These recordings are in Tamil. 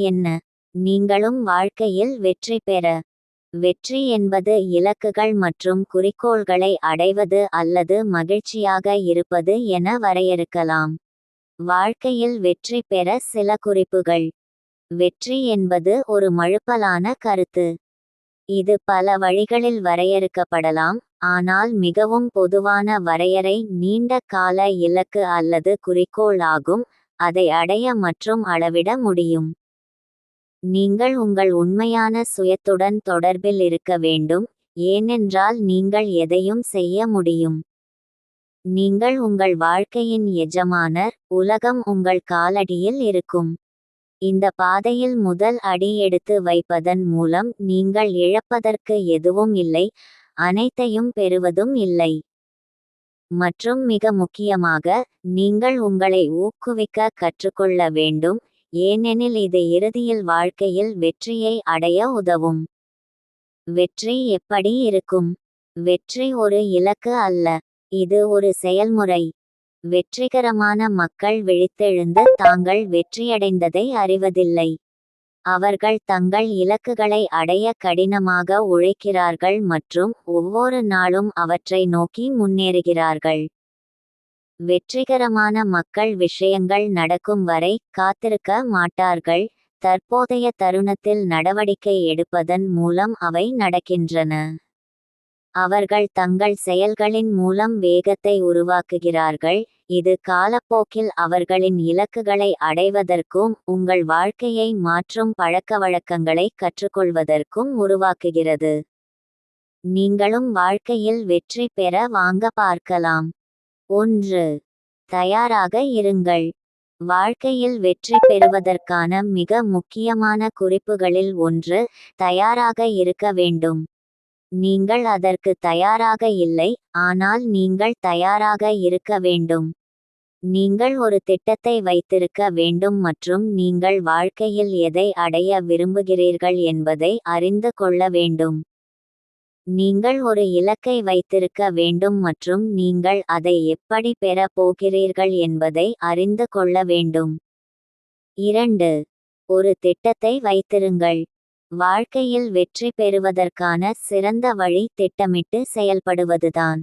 என்ன? நீங்களும் வாழ்க்கையில் வெற்றி பெற. வெற்றி என்பது இலக்குகள் மற்றும் குறிக்கோள்களை அடைவது அல்லது மகிழ்ச்சியாக இருப்பது என வரையறுக்கலாம். வாழ்க்கையில் வெற்றி பெற சில குறிப்புகள். வெற்றி என்பது ஒரு மழுப்பலான கருத்து. இது பல வழிகளில் வரையறுக்கப்படலாம் ஆனால் மிகவும் பொதுவான வரையறை நீண்ட கால இலக்கு அல்லது குறிக்கோள் ஆகும் அதை அடைய மற்றும் அளவிட முடியும். நீங்கள் உங்கள் உண்மையான சுயத்துடன் தொடர்பில் இருக்க வேண்டும் ஏனென்றால் நீங்கள் எதையும் செய்ய முடியும். நீங்கள் உங்கள் வாழ்க்கையின் எஜமானர் உலகம் உங்கள் காலடியில் இருக்கும். இந்த பாதையில் முதல் அடி எடுத்து வைப்பதன் மூலம் நீங்கள் இழப்பதற்கு எதுவும் இல்லை அனைத்தையும் பெறுவதும் இல்லை. மற்றும் மிக முக்கியமாக நீங்கள் உங்களை ஊக்குவிக்க கற்றுக்கொள்ள வேண்டும் ஏனெனில் இது இறுதியில் வாழ்க்கையில் வெற்றியை அடைய உதவும். வெற்றி எப்படி இருக்கும்? வெற்றி ஒரு இலக்கு அல்ல இது ஒரு செயல்முறை. வெற்றிகரமான மக்கள் விழித்தெழுந்து தாங்கள் வெற்றியடைந்ததை அறிவதில்லை. அவர்கள் தங்கள் இலக்குகளை அடைய கடினமாக உழைக்கிறார்கள் மற்றும் ஒவ்வொரு நாளும் அவற்றை நோக்கி முன்னேறுகிறார்கள். வெற்றிகரமான மக்கள் விஷயங்கள் நடக்கும் வரை காத்திருக்க மாட்டார்கள். தற்போதைய தருணத்தில் நடவடிக்கை எடுப்பதன் மூலம் அவை நடக்கின்றன. அவர்கள் தங்கள் செயல்களின் மூலம் வேகத்தை உருவாக்குகிறார்கள். இது காலப்போக்கில் அவர்களின் இலக்குகளை அடைவதற்கும் உங்கள் வாழ்க்கையை மாற்றும் பழக்கவழக்கங்களை கற்றுக்கொள்வதற்கும் உருவாக்குகிறது. நீங்களும் வாழ்க்கையில் வெற்றி பெற வாங்க பார்க்கலாம். ஒன்று. தயாராக இருங்கள். வாழ்க்கையில் வெற்றி பெறுவதற்கான மிக முக்கியமான குறிப்புகளில் ஒன்று தயாராக இருக்க வேண்டும். நீங்கள் அதற்கு தயாராக இல்லை ஆனால் நீங்கள் தயாராக இருக்க வேண்டும். நீங்கள் ஒரு திட்டத்தை வைத்திருக்க வேண்டும் மற்றும் நீங்கள் வாழ்க்கையில் எதை அடைய விரும்புகிறீர்கள் என்பதை அறிந்து கொள்ள வேண்டும். நீங்கள் ஒரு இலக்கை வைத்திருக்க வேண்டும் மற்றும் நீங்கள் அதை எப்படி பெற போகிறீர்கள் என்பதை அறிந்து கொள்ள வேண்டும். இரண்டு ஒரு திட்டத்தை வைத்திருங்கள். வாழ்க்கையில் வெற்றி பெறுவதற்கான சிறந்த வழி திட்டமிட்டு செயல்படுவதுதான்.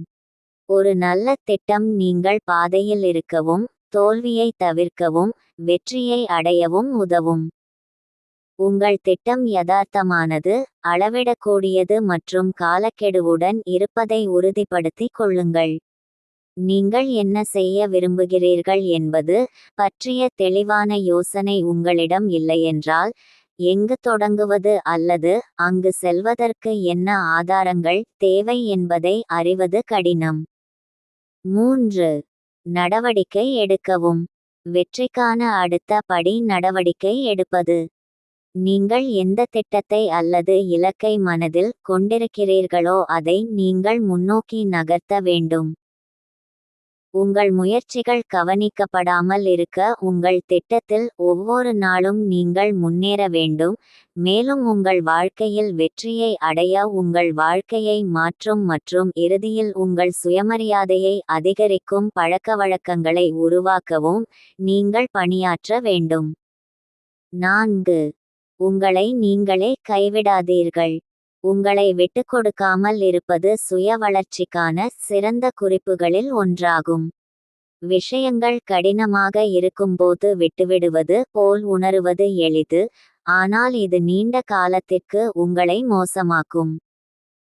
ஒரு நல்ல திட்டம் நீங்கள் பாதையில் இருக்கவும் தோல்வியை தவிர்க்கவும் வெற்றியை அடையவும் உதவும். உங்கள் திட்டம் யதார்த்தமானது அளவிடக்கூடியது மற்றும் காலக்கெடுவுடன் இருப்பதை உறுதிப்படுத்திக் கொள்ளுங்கள். நீங்கள் என்ன செய்ய விரும்புகிறீர்கள் என்பது பற்றிய தெளிவான யோசனை உங்களிடம் இல்லையென்றால் எங்கு தொடங்குவது அல்லது அங்கு செல்வதற்கு என்ன ஆதாரங்கள் தேவை என்பதை அறிவது கடினம். மூன்று. நடவடிக்கை எடுக்கவும். வெற்றிக்கான அடுத்த படி நடவடிக்கை எடுப்பது. நீங்கள் எந்த திட்டத்தை அல்லது இலக்கை மனதில் கொண்டிருக்கிறீர்களோ அதை நீங்கள் முன்னோக்கி நகர்த்த வேண்டும். உங்கள் முயற்சிகள் கவனிக்கப்படாமல் இருக்க உங்கள் திட்டத்தில் ஒவ்வொரு நாளும் நீங்கள் முன்னேற வேண்டும் மேலும் உங்கள் வாழ்க்கையில் வெற்றியை அடைய உங்கள் வாழ்க்கையை மாற்றும் மற்றும் இறுதியில் உங்கள் சுயமரியாதையை அதிகரிக்கும் பழக்கவழக்கங்களை உருவாக்கவும் நீங்கள் பணியாற்ற வேண்டும். நான்கு. உங்களை நீங்களே கைவிடாதீர்கள். உங்களை விட்டுக்கொடுக்காமல் இருப்பது சுய வளர்ச்சிக்கான சிறந்த குறிப்புகளில் ஒன்றாகும். விஷயங்கள் கடினமாக இருக்கும்போது விட்டுவிடுவது போல் உணருவது எளிது ஆனால் இது நீண்ட காலத்திற்கு உங்களை மோசமாக்கும்.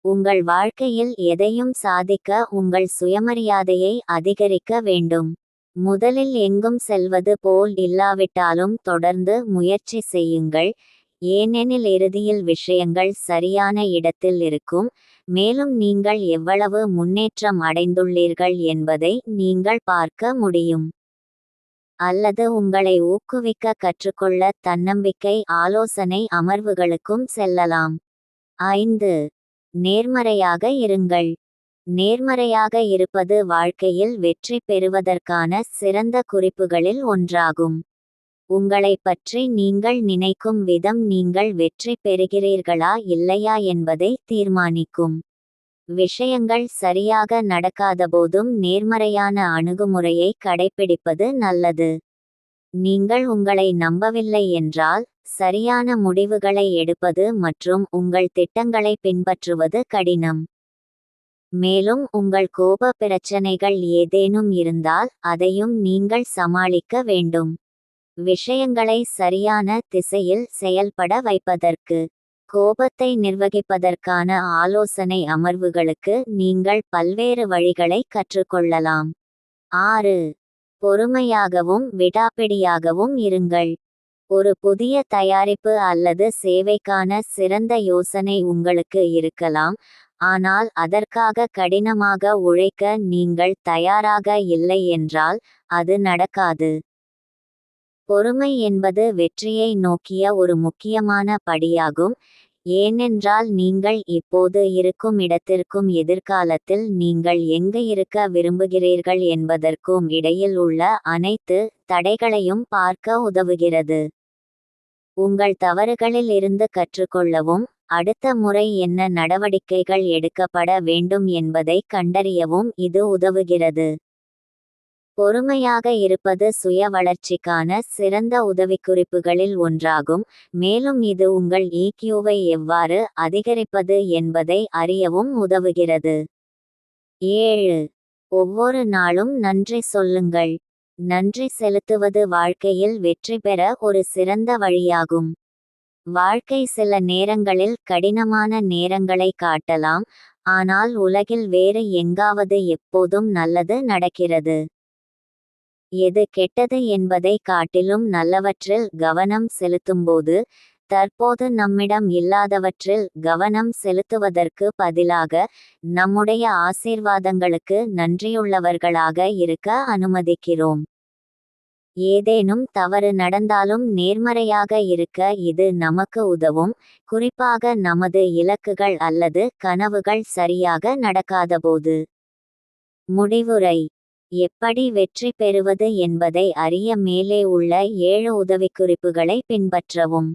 உங்கள் வாழ்க்கையில் எதையும் சாதிக்க உங்கள் சுயமரியாதையை அதிகரிக்க வேண்டும். முதலில் எங்கும் செல்வது போல் இல்லாவிட்டாலும் தொடர்ந்து முயற்சி செய்யுங்கள். ஏனெனில் இறுதியில் விஷயங்கள் சரியான இடத்தில் இருக்கும். மேலும் நீங்கள் எவ்வளவு முன்னேற்றம் அடைந்துள்ளீர்கள் என்பதை நீங்கள் பார்க்க முடியும். அல்லது உங்களை ஊக்குவிக்க கற்றுக்கொள்ள தன்னம்பிக்கை ஆலோசனை அமர்வுகளுக்கும் செல்லலாம். ஐந்து. நேர்மறையாக இருங்கள். நேர்மறையாக இருப்பது வாழ்க்கையில் வெற்றி பெறுவதற்கான சிறந்த குறிப்புகளில் ஒன்றாகும். உங்களை பற்றி நீங்கள் நினைக்கும் விதம் நீங்கள் வெற்றி பெறுகிறீர்களா இல்லையா என்பதை தீர்மானிக்கும். விஷயங்கள் சரியாக நடக்காதபோதும் நேர்மறையான அணுகுமுறையை கடைப்பிடிப்பது நல்லது. நீங்கள் உங்களை நம்பவில்லை என்றால் சரியான முடிவுகளை எடுப்பது மற்றும் உங்கள் திட்டங்களை பின்பற்றுவது கடினம். மேலும் உங்கள் கோப பிரச்சனைகள் ஏதேனும் இருந்தால் அதையும் நீங்கள் சமாளிக்க வேண்டும். விஷயங்களை சரியான திசையில் செயல்பட வைப்பதற்கு கோபத்தை நிர்வகிப்பதற்கான ஆலோசனை அமர்வுகளுக்கு நீங்கள் பல்வேறு வழிகளை கற்றுக்கொள்ளலாம். ஆறு பொறுமையாகவும் விடாப்பிடியாகவும் இருங்கள். ஒரு புதிய தயாரிப்பு அல்லது சேவைக்கான சிறந்த யோசனை உங்களுக்கு இருக்கலாம். ஆனால் அதற்காக கடினமாக உழைக்க நீங்கள் தயாராக இல்லை என்றால் அது நடக்காது. பொறுமை என்பது வெற்றியை நோக்கிய ஒரு முக்கியமான படியாகும். ஏனென்றால் நீங்கள் இப்போது இருக்கும் இடத்திற்கும் எதிர்காலத்தில் நீங்கள் எங்கு இருக்க விரும்புகிறீர்கள் என்பதற்கும் இடையில் உள்ள அனைத்து தடைகளையும் பார்க்க உதவுகிறது. உங்கள் தவறுகளில் இருந்து கற்றுக்கொள்ளவும் அடுத்த முறை என்ன நடவடிக்கைகள் எடுக்கப்பட வேண்டும் என்பதை கண்டறியவும் இது உதவுகிறது. பொறுமையாக இருப்பது சுய வளர்ச்சிக்கான சிறந்த உதவிக்குறிப்புகளில் ஒன்றாகும் மேலும் இது உங்கள் ஈக்யூவை எவ்வாறு அதிகரிப்பது என்பதை அறியவும் உதவுகிறது. ஏழு. ஒவ்வொரு நாளும் நன்றி சொல்லுங்கள். நன்றி செலுத்துவது வாழ்க்கையில் வெற்றி பெற ஒரு சிறந்த வழியாகும். வாழ்க்கை சில நேரங்களில் கடினமான நேரங்களை காட்டலாம் ஆனால் உலகில் வேறு எங்காவது எப்போதும் நல்லது நடக்கிறது. எது கெட்டது என்பதை காட்டிலும் நல்லவற்றில் கவனம் செலுத்தும்போது தற்போது நம்மிடம் இல்லாதவற்றில் கவனம் செலுத்துவதற்கு பதிலாக நம்முடைய ஆசீர்வாதங்களுக்கு நன்றியுள்ளவர்களாக இருக்க அனுமதிக்கிறோம். ஏதேனும் தவறு நடந்தாலும் நேர்மறையாக இருக்க இது நமக்கு உதவும். குறிப்பாக நமது இலக்குகள் அல்லது கனவுகள் சரியாக நடக்காதபோது. முடிவுரை. எப்படி வெற்றி பெறுவது என்பதை அறிய மேலே உள்ள ஏழு உதவிக்குறிப்புகளை பின்பற்றவும்.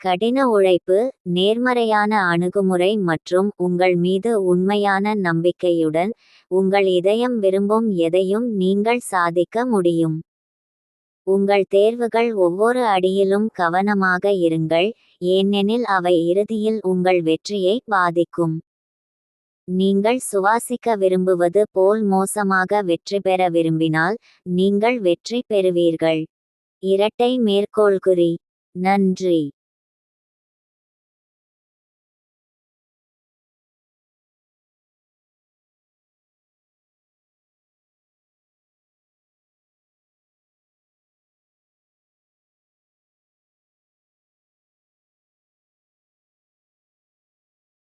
கடின உழைப்பு நேர்மறையான அணுகுமுறை மற்றும் உங்கள் மீது உண்மையான நம்பிக்கையுடன் உங்கள் இதயம் விரும்பும் எதையும் நீங்கள் சாதிக்க முடியும். உங்கள் தேர்வுகள் ஒவ்வொரு அடியிலும் கவனமாக இருங்கள் ஏனெனில் அவை இறுதியில் உங்கள் வெற்றியை பாதிக்கும். நீங்கள் சுவாசிக்க விரும்புவது போல் மோசமாக வெற்றி பெற விரும்பினால் நீங்கள் வெற்றி பெறுவீர்கள். இரட்டை மேற்கோள்குறி. நன்றி.